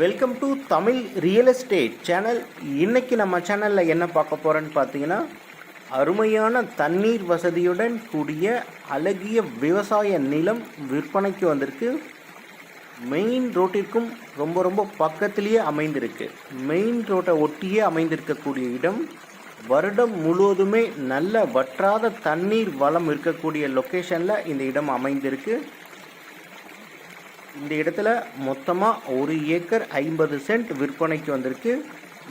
Welcome to Tamil real estate channel இன்னைக்கு நம்ம சேனலில் என்ன பார்க்க போகிறோன்னு பார்த்தீங்கன்னா அருமையான தண்ணீர் வசதியுடன் கூடிய அழகிய விவசாய நிலம் விற்பனைக்கு வந்திருக்கு. மெயின் ரோட்டிற்கும் ரொம்ப ரொம்ப பக்கத்திலேயே அமைந்திருக்கு. மெயின் ரோட்டை ஒட்டியே அமைந்திருக்கக்கூடிய இடம். வருடம் முழுவதுமே நல்ல வற்றாத தண்ணீர் வளம் இருக்கக்கூடிய லொக்கேஷனில் இந்த இடம் அமைந்திருக்கு. இந்த இடத்துல மொத்தமாக ஒரு ஏக்கர் ஐம்பது சென்ட் விற்பனைக்கு வந்திருக்கு.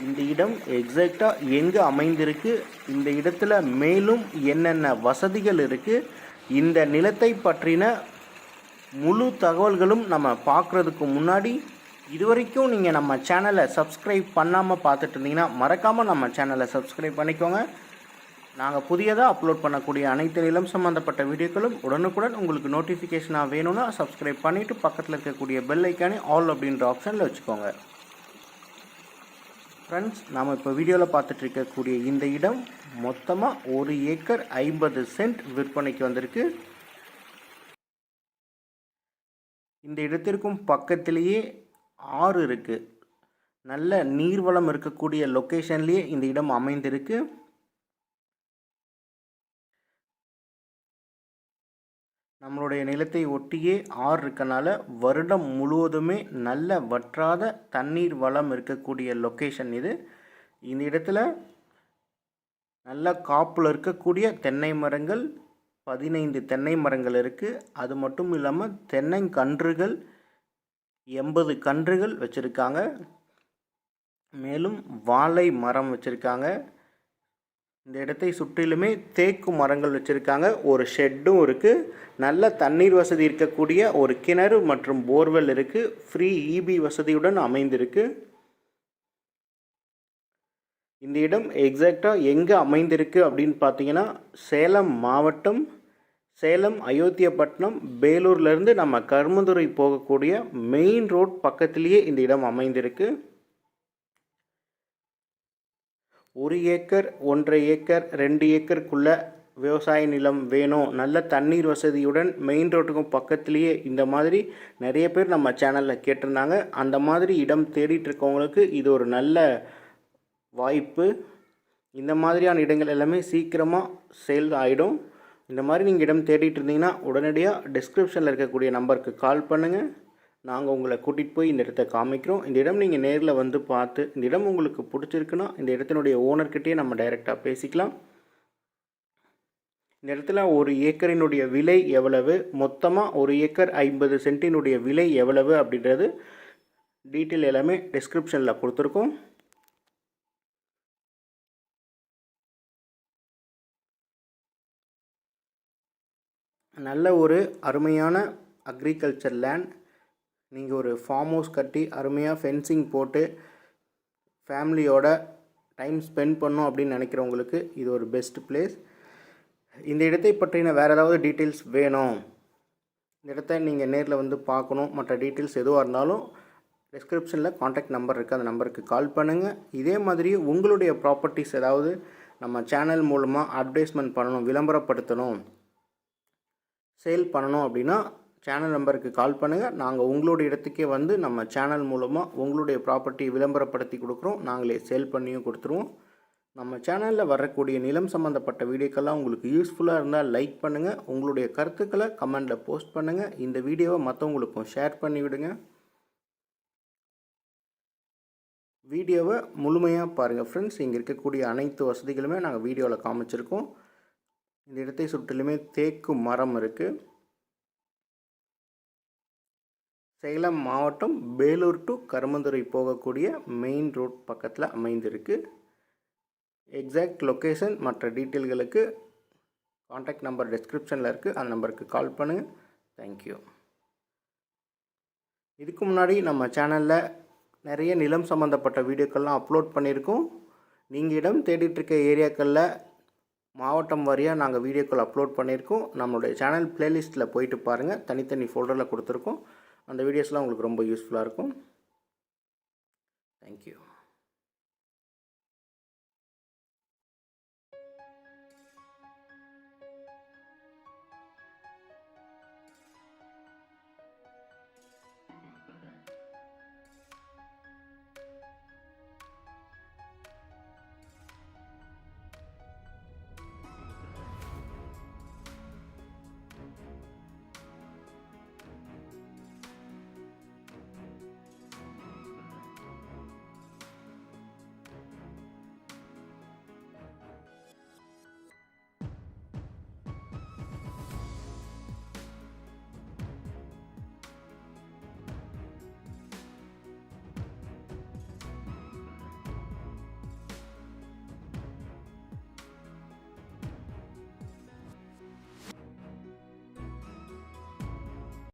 இந்த இடம் எக்ஸாக்டாக எங்கே அமைந்திருக்கு? இந்த இடத்துல மேலும் என்னென்ன வசதிகள் இருக்குது இந்த நிலத்தை பற்றின முழு தகவல்களும் நம்ம பார்க்குறதுக்கு முன்னாடி இதுவரைக்கும் நீங்கள் நம்ம சேனலை சப்ஸ்கிரைப் பண்ணாமல் பார்த்துட்டு இருந்தீங்கன்னா மறக்காமல் நம்ம சேனலை சப்ஸ்கிரைப் பண்ணிக்கோங்க. நாங்கள் புதியதாக அப்லோட் பண்ணக்கூடிய அனைத்து நிலம் சம்மந்தப்பட்ட வீடியோக்களும் உடனுக்குடன் உங்களுக்கு நோட்டிஃபிகேஷனாக வேணும்னா சப்ஸ்கிரைப் பண்ணிவிட்டு பக்கத்தில் இருக்கக்கூடிய பெல் ஐக்கானே ஆல் அப்படின்ற ஆப்ஷனில் வச்சுக்கோங்க. ஃப்ரெண்ட்ஸ் நாம் இப்போ வீடியோவில் பார்த்துட்டு இருக்கக்கூடிய இந்த இடம் மொத்தமாக ஒரு ஏக்கர் ஐம்பது சென்ட் விற்பனைக்கு வந்திருக்கு. இந்த இடத்திற்கும் பக்கத்திலேயே ஆறு இருக்குது நல்ல நீர்வளம் இருக்கக்கூடிய லொக்கேஷன்லேயே இந்த இடம் அமைந்திருக்கு. நம்மளுடைய நிலத்தை ஒட்டியே ஆறு இருக்கனால வருடம் முழுவதுமே நல்ல வற்றாத தண்ணீர் வளம் இருக்கக்கூடிய லொக்கேஷன் இது. இந்த இடத்துல நல்ல காப்பில் இருக்கக்கூடிய தென்னை மரங்கள் பதினைந்து தென்னை மரங்கள் இருக்குது அது மட்டும் இல்லாமல் தென்னைக்கன்றுகள் எண்பது கன்றுகள் வச்சுருக்காங்க. மேலும் வாழை மரம் வச்சுருக்காங்க. இந்த இடத்தை சுற்றிலுமே தேக்கு மரங்கள் வச்சுருக்காங்க. ஒரு ஷெட்டும் இருக்குது நல்ல தண்ணீர் வசதி இருக்கக்கூடிய ஒரு கிணறு மற்றும் போர்வெல் இருக்குது ஃப்ரீ இபி வசதியுடன் அமைந்திருக்கு. இந்த இடம் எக்ஸாக்டாக எங்கே அமைந்திருக்கு அப்படின்னு பார்த்தீங்கன்னா சேலம் மாவட்டம் சேலம் அயோத்தியப்பட்டினம் பேலூர்லேருந்து நம்ம கருமதுரை போகக்கூடிய மெயின் ரோட் பக்கத்திலேயே இந்த இடம் அமைந்திருக்கு. ஒரு ஏக்கர் ஒன்றரை ஏக்கர் ரெண்டு ஏக்கருக்குள்ள விவசாய நிலம் வேணும். நல்ல தண்ணீர் வசதியுடன் மெயின் ரோட்டுக்கும் பக்கத்துலேயே இந்த மாதிரி நிறைய பேர் நம்ம சேனலில் கேட்டிருந்தாங்க. அந்த மாதிரி இடம் தேடிட்டு இருக்கவங்களுக்கு இது ஒரு நல்ல வாய்ப்பு. இந்த மாதிரியான இடங்கள் எல்லாமே சீக்கிரமாக சேல் ஆகிடும் இந்த மாதிரி நீங்கள் இடம் தேடிட்டு இருந்தீங்கன்னா உடனடியாக டிஸ்கிரிப்ஷனில் இருக்கக்கூடிய நம்பருக்கு கால் பண்ணுங்கள் நாங்கள் உங்களை கூட்டிகிட்டு போய் இந்த இடத்த காமிக்கிறோம். இந்த இடம் நீங்கள் நேரில் வந்து பார்த்து இந்த இடம் உங்களுக்கு பிடிச்சிருக்குன்னா இந்த இடத்தினுடைய ஓனர்கிட்டயே நம்ம டைரெக்டாக பேசிக்கலாம். இந்த இடத்துல ஒரு ஏக்கரினுடைய விலை எவ்வளவு? மொத்தமாக ஒரு ஏக்கர் ஐம்பது சென்ட்டினுடைய விலை எவ்வளவு அப்படின்றது டீட்டெயில் எல்லாமே டிஸ்கிரிப்ஷனில் கொடுத்துருக்கோம். நல்ல ஒரு அருமையான அக்ரிகல்ச்சர் லேண்ட் நீங்கள் ஒரு ஃபார்ம் ஹவுஸ் கட்டி அருமையாக ஃபென்சிங் போட்டு ஃபேமிலியோட டைம் ஸ்பெண்ட் பண்ணும் அப்படின்னு நினைக்கிறவங்களுக்கு இது ஒரு பெஸ்ட் பிளேஸ் இந்த இடத்தை பற்றின வேறு ஏதாவது டீட்டெயில்ஸ் வேணும். இந்த இடத்த நீங்கள் நேரில் வந்து பார்க்கணும். மற்ற டீட்டெயில்ஸ் எதுவாக இருந்தாலும் டிஸ்கிரிப்ஷனில் காண்டாக்ட் நம்பர் இருக்குது அந்த நம்பருக்கு கால் பண்ணுங்கள் இதே மாதிரி உங்களுடைய ப்ராப்பர்ட்டிஸ் ஏதாவது நம்ம சேனல் மூலமாக அட்வர்டைஸ்மெண்ட் பண்ணணும் விளம்பரப்படுத்தணும் சேல் பண்ணணும் அப்படின்னா சேனல் நம்பருக்கு கால் பண்ணுங்கள் நாங்கள் உங்களோட இடத்துக்கே வந்து நம்ம சேனல் மூலமாக உங்களுடைய ப்ராப்பர்ட்டி விளம்பரப்படுத்தி கொடுக்குறோம். நாங்களே சேல் பண்ணியும் கொடுத்துருவோம். நம்ம சேனலில் வரக்கூடிய நிலம் சம்மந்தப்பட்ட வீடியோக்கெல்லாம் உங்களுக்கு யூஸ்ஃபுல்லாக இருந்தால் லைக் பண்ணுங்கள் உங்களுடைய கருத்துக்களை கமெண்டில் போஸ்ட் பண்ணுங்கள் இந்த வீடியோவை மற்றவங்களுக்கும் ஷேர் பண்ணிவிடுங்க வீடியோவை முழுமையாக பாருங்கள் ஃப்ரெண்ட்ஸ் இங்கே இருக்கக்கூடிய அனைத்து வசதிகளுமே நாங்கள் வீடியோவில் காமிச்சிருக்கோம். இந்த இடத்தை சுற்றிலுமே தேக்கு மரம் இருக்குது சேலம் மாவட்டம் பேலூர் டு கருமந்துறை போகக்கூடிய மெயின் ரோட் பக்கத்தில் அமைந்திருக்கு. எக்ஸாக்ட் லொக்கேஷன் மற்ற டீட்டெயில்களுக்கு காண்டாக்ட் நம்பர் டிஸ்கிரிப்ஷனில் இருக்குது அந்த நம்பருக்கு கால் பண்ணுங்கள் தேங்க்யூ இதுக்கு முன்னாடி நம்ம சேனலில் நிறைய நிலம் சம்மந்தப்பட்ட வீடியோக்கள்லாம் அப்லோட் பண்ணியிருக்கோம். நீங்கள் இடம் தேடிட்டுருக்க ஏரியாக்களில் மாவட்டம் வாரியாக நாங்கள் வீடியோக்கள் அப்லோட் பண்ணியிருக்கோம். நம்மளுடைய சேனல் ப்ளேலிஸ்ட்டில் போயிட்டு பாருங்கள் தனித்தனி ஃபோல்டரில் கொடுத்துருக்கோம். அந்த வீடியோஸ்லாம் உங்களுக்கு ரொம்ப யூஸ்ஃபுல்லாக இருக்கும். தேங்க்யூ